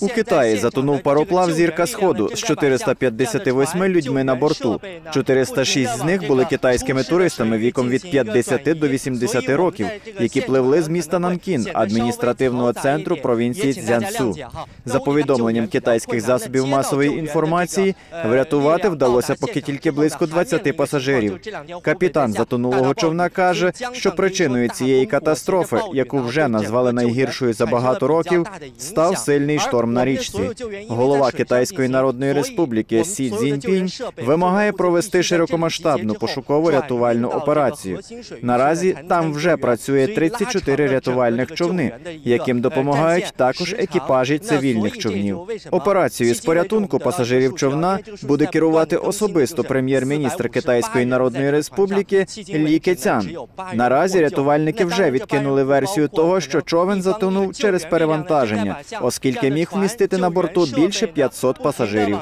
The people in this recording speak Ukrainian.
У Китаї затонув пароплав Зірка Сходу з 458 людьми на борту. 406 з них були китайськими туристами віком від 50 до 80 років, які пливли з міста Нанкін, адміністративного центру провінції Цзянсу. За повідомленням китайських засобів масової інформації, врятувати вдалося поки тільки близько 20 пасажирів. Капітан затонулого човна каже, що причиною цієї катастрофи, яку вже назвали найгіршою за багато років, став сильний шторм на річці. Голова Китайської Народної Республіки Сі Цзіньпінь вимагає провести широкомасштабну пошуково-рятувальну операцію. Наразі там вже працює 34 рятувальних човни, яким допомагають також екіпажі цивільних човнів. Операцією з порятунку пасажирів човна буде керувати особисто прем'єр-міністр Китайської Народної Республіки Лі Кецян. Наразі рятувальники вже відкинули версію того, що човен затонув через перевантаження, оскільки міг вмістити на борту більше 500 пасажирів.